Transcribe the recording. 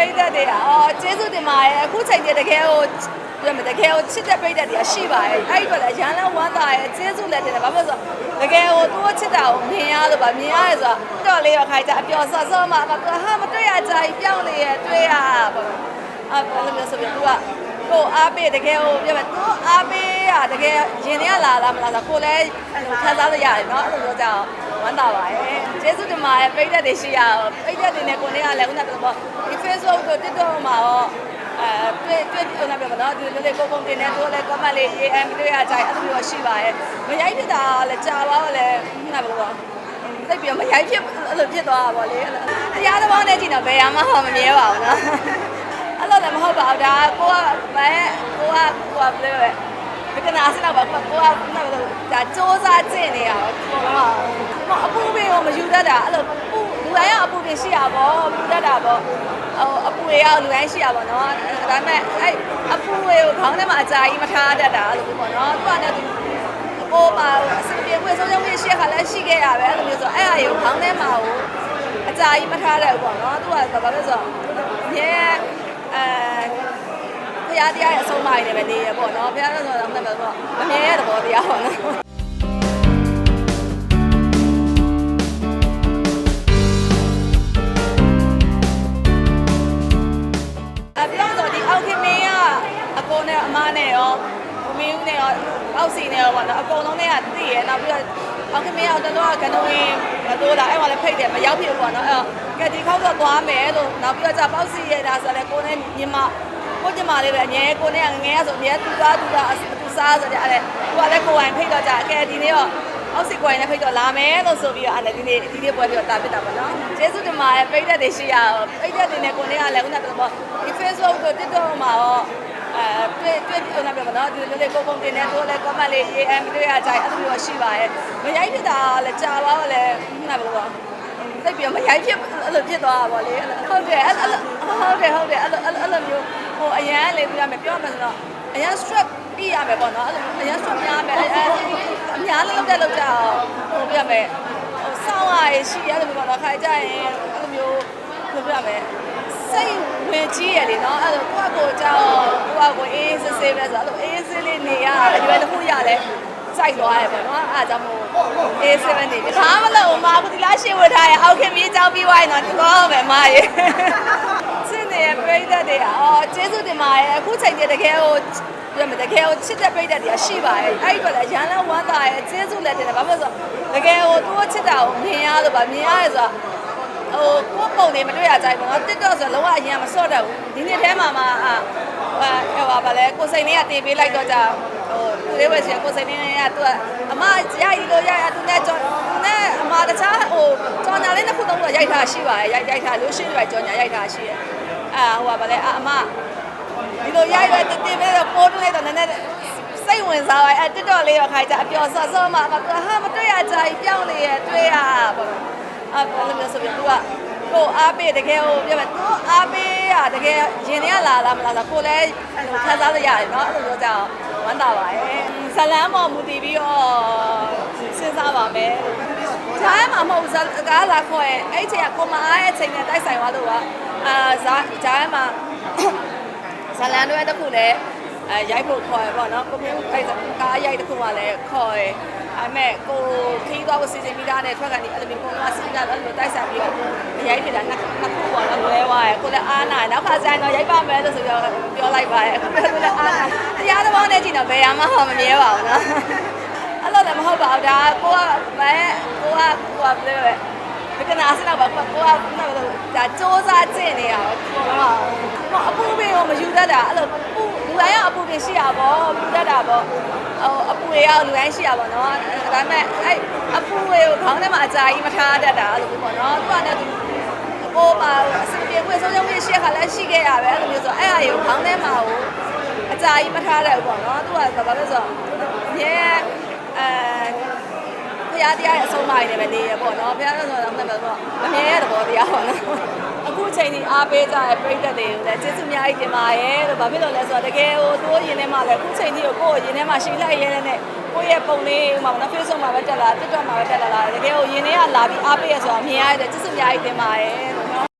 ရိသတ်တွေကအော်ကျေးဇူးတင်ပါတယ်အခုချိန်ကြီးတကယ်ကိုပြောမယ်တကယ်ကိုချစ်တဲ့ပရိသတ်တွေကရှိပါတယ်အဲ့ဒီတော့လည်းရန်လန်းဝမ်းသာရဲ့ကျေးဇူးလည်းတင်တယ်ဘာဖြစ်လို့လဲဆိုတော့တကယ်ကိုသူ့ချစ်တာကိုမြင်ရလို့ပါမြင်ရတယ်ဆိုတော့တော်လေးရောခိုင်ကြအပျော်ဆော့ဆော့မှမသူဟာမတွေ့ရကြကြီးပြောင်းလေရဲ့တွေ့ရပါအဲ့လိုမျိုးဆိုပြီးသူကကိုအားပေးတကယ်ကိုပြောမယ်သူအားပေးရတကယ်ရင်ထဲကလာလားမလားဆိုကိုလည်းခံစားလို့ရတယ်เนาะအဲ့လိုမျိုးကြောင့် ဝမ်းသာပါရဲ့ကျေးဇူးတင်ပါတယ်ပိတ်သက်တွေရှိရအောင်ပိတ်သက်တွေနဲ့ကိုနေကလည်းခုနကပြောပေါ့ဒီ Facebook တို့ TikTok မှာရောအဲတွေ့တွေ့ခုနကပြောပေါ့နော်ဒီလိုလေးကိုပုံတင်နေတို့လည်း comment လေးရေးအမတွေ့ရကြအဲ့လိုမျိုးရှိပါရဲ့မရိုက်ဖြစ်တာလည်းကြာပါတော့လည်းခုနကပြောပေါ့သိပြီးမရိုက်ဖြစ်အဲ့လိုဖြစ်သွားတာပေါ့လေတရားသဘောနဲ့ကြည့်တော့ဘယ်ရမှဟောမမြဲပါဘူးနော်အဲ့လိုလည်းမဟုတ်ပါဘူးဒါကိုကဘယ်ကိုကကိုကဘယ်လိုလဲ ဒီကနာစနာပါကိုကကိုကဒါစ조사ကျင့်နေရအောင်အပူပင်ကိုမယူတတ်တာအဲ့လိုပူလူတိုင်းကအပူပင်ရှိရပါဘောပူတတ်တာပေါ့ဟိုအပူရေကလူတိုင်းရှိရပါတော့ဒါပေမဲ့အဲ့အပူရေကိုခေါင်းထဲမှာအကြာကြီးမထားတတ်တာအဲ့လိုပေါ့နော်သူကလည်းကိုပါအစပြေဝေဆုံးဆုံးရှိရခါလည်းရှိခဲ့ရပဲအဲ့လိုမျိုးဆိုအဲ့အရာကိုခေါင်းထဲမှာကိုအကြာကြီးမထားတတ်ဘူးပေါ့နော်သူကဘာဖြစ်လို့ဆိုတော့မြဲအဲ ဖရားတရားရဲ့အဆုံးအမတွေပဲနေရပေါ့နော်ဖရားဆိုတော့မှတ်ပါတော့မမြဲတဲ့သဘောတရားပေါ့နော်အပြောတော့ဒီအောက်ခင်မင်းကအကိုနဲ့အမနဲ့ရောမမင်းဦးနဲ့ရောအောက်စီနဲ့ရောပေါ့နော်အကုန်လုံးနဲ့ကသိရနောက်ပြီးတော့အောက်ခင်မင်းကတော့တော့ကနဝင်းတို့လာအဲ့မှာလည်းဖိတ်တယ်မရောက်ဖြစ်ပေါ့နော်အဲ့ကဲဒီခေါက်တော့သွားမယ်လို့နောက်ပြီးတော့じゃပေါက်စီရတာဆိုလည်းကိုနဲ့ညီမ ကိုညီမလေးပဲအငဲကိုနဲ့ငငယ်ဆိုအငဲသူသားသူသားသူစားဆိုကြအဲ့သူကလည်းကိုဝိုင်ဖိတ်တော့じゃကဲဒီနေ့ရောအောက်စီကိုရင်လည်းဖိတ်တော့လာမယ်လို့ဆိုပြီးတော့အဲ့ဒီနေ့ဒီနေ့ပွဲပြီးတော့တာပြစ်တာပေါ့နော်ကျေးဇူးတင်ပါတယ်ပိတ်သက်တွေရှိရအောင်ပိတ်သက်တွေနဲ့ကိုနေကလည်းခုနကပြောပေါ့ဒီ Facebook တို့ TikTok မှာရောအဲတွေ့တွေ့ခုနကပြောပေါ့နော်ဒီလိုလေးကိုပုံတင်နေတို့လည်း comment လေးရေးအမတွေ့ရကြအဲ့လိုမျိုးရှိပါရဲ့မရိုက်ဖြစ်တာလည်းကြာပါတော့လည်းခုနကပြောပေါ့ သိပြီးမရိုက်ဖြစ်အဲ့လိုဖြစ်သွားတာပေါ့လေဟုတ်တယ်အဲ့လိုဟုတ်တယ်ဟုတ်တယ်အဲ့လိုအဲ့လိုမျိုးဟိုအရန်လေးပြရမယ်ပြောမယ်ဆိုတော့အရန် strap ပြရမယ်ပေါ့နော်အဲ့လိုအရန် strap များမယ်အဲအများလေးလောက်တဲ့လောက်ကြအောင်ဟိုပြရမယ်ဟိုစောင်းရရရှိရတယ်ပေါ့နော်ခါကြရင်အဲ့လိုမျိုးပြောပြမယ်စိတ်ဝင်ကြီးရလေနော်အဲ့လိုကိုယ့်ကိုယ်ကြောက်ကိုယ့်ကိုယ်အေးစစ်စစ်ပဲဆိုအဲ့လိုအေးစစ်လေးနေရအရွယ်တစ်ခုရလဲစိုက်သွားရပေါ့နော်အားကြောင့်မို့ အေး7နေတယ်ဘာမလို့အမအခုဒီလားရှင်းဝထားရအောင်ခင်ပြေးကြောက်ပြီးွားရင်တော့တော့ပဲအမရေစင်နေရပြိတ္တတွေအော်ကျေးဇူးတင်ပါတယ်အခုချိန်ကျတကယ်ဟိုပြမတကယ်ကိုချစ်တဲ့ပြိတ္တတွေကရှိပါတယ်အဲ့ဒီတော့လည်းရန်လန်းဝမ်းသာရဲ့ကျေးဇူးလည်းတင်တယ်ဘာဖြစ်လို့ဆိုတော့တကယ်ကိုသူ့ချစ်တာကိုမြင်ရလို့ပါမြင်ရတယ်ဆိုတော့ဟိုကိုပုံတွေမတွေ့ရကြဘူးငါ TikTok ဆိုတော့လုံးဝအရင်မဆော့တတ်ဘူးဒီနေ့ထဲမှာမှအာဟိုပါဗလဲကိုစိန်လေးကတင်ပေးလိုက်တော့ကြာ ဟိုသူလေးဝယ်စီကိုစိန်လေးကသူကအမရည်လို့ရရသူနဲ့ကြောသူနဲ့အမတခြားဟိုကြော်ညာလေးတစ်ခုသုံးခုရိုက်ထားရှိပါတယ်ရိုက်ရိုက်ထားလို့ရှင်းပြကြော်ညာရိုက်ထားရှိရဲ့အာဟိုပါလေအမဒီလိုရိုက်ရတင်တင်ပေးတော့ပို့လိုက်တော့နည်းနည်းစိတ်ဝင်စားပါအဲ TikTok လေးရောခိုင်ကြအပျော်ဆော့ဆော့မှမသူဟာမတွေ့ရကြကြီးပြောင်းလေရဲ့တွေ့ရပါအဲ့လိုမျိုးဆိုပြီးသူကကိုအားပေးတကယ်ဟိုပြောမယ်သူအားပေးရတကယ်ရင်ထဲကလာလားမလားဆိုကိုလည်းခံစားလို့ရတယ်เนาะအဲ့လိုမျိုးကြောင့် ဝမ်းသာပါရဲ့ဇလန်းပေါ်မူတည်ပြီးတော့စဉ်းစားပါမယ်ဈာမှာမဟုတ်ဇကားလာခေါ်ရဲ့အဲ့ချိန်ကကိုမအားရဲ့ချိန်နဲ့တိုက်ဆိုင်သွားလို့ကအာဇာဈာမှာဇလန်းတွေတခုလည်း အဲရိုက်ဖို့ခေါ်ရပေါ့နော်ကိုမျိုးအဲ့ကားရိုက်တခုမှလည်းခေါ်ရအမေကိုခီးသွားဖို့စီစဉ်ပြီးသားနဲ့ထွက်ကနေအဲ့လိုမျိုးကိုကစီစဉ်တာအဲ့လိုတိုက်ဆိုင်ပြီးတော့ရိုက်ဖြစ်တာနှစ်နှစ်ခုပေါ့နော်လွဲသွားရယ်ကိုလည်းအားနာနောက်ခါကျရင်တော့ရိုက်ပါမယ်လို့ဆိုပြီးတော့ပြောလိုက်ပါရဲ့ကိုလည်းအားနာတရားသဘောနဲ့ကြည့်တော့ဘယ်ရမှဟောမမြဲပါဘူးနော်အဲ့လိုလည်းမဟုတ်ပါဘူးဒါကိုကဘယ်ကိုကကိုကဘယ် လိုလဲဒီကနာစနာပါကိုကကိုကဒါစ조사ကျင့်နေရတော့ဟုတ်အပူပင်ကိုမယူတတ်တာအဲ့လိုပူလူတိုင်းကအပူပင်ရှိရပါဘောပူတတ်တာပေါ့ဟိုအပူရေကလူတိုင်းရှိရပါတော့ဒါပေမဲ့အဲ့အပူရေကိုခေါင်းထဲမှာအကြာကြီးမထားတတ်တာအဲ့လိုပေါ့နော်သူကလည်းကိုပါအစပြေဝေဆုံးဆုံးရှိရခါလည်းရှိခဲ့ရပဲအဲ့လိုမျိုးဆိုအဲ့အရာကိုခေါင်းထဲမှာကိုအကြာကြီးမထားတတ်ဘူးပေါ့နော်သူကဘာလို့လဲဆိုတော့မြဲအဲ ဖရားတရားရဲ့အဆုံးအမတွေပဲနေရပေါ့နော်ဖရားဆိုတော့မှတ်ပါတော့မမြဲတဲ့သဘောတရားပေါ့နော်အခုချိန်ကြီးအားပေးကြတဲ့ပြိတ္တတွေကိုလည်းကျေးဇူးအများကြီးတင်ပါရဲ့လို့ဘာဖြစ်လို့လဲဆိုတော့တကယ်ဟိုတိုးရင်ထဲမှာလည်းအခုချိန်ကြီးကိုကိုယ့်ရင်ထဲမှာရှိလိုက်ရဲတဲ့နဲ့ကိုယ့်ရဲ့ပုံလေးဟိုမှာနော် Facebook မှာပဲတက်လာ TikTok မှာပဲတက်လာတာတကယ်ဟိုရင်ထဲကလာပြီးအားပေးရဆိုတော့မြင်ရတဲ့ကျေးဇူးအများကြီးတင်ပါရဲ့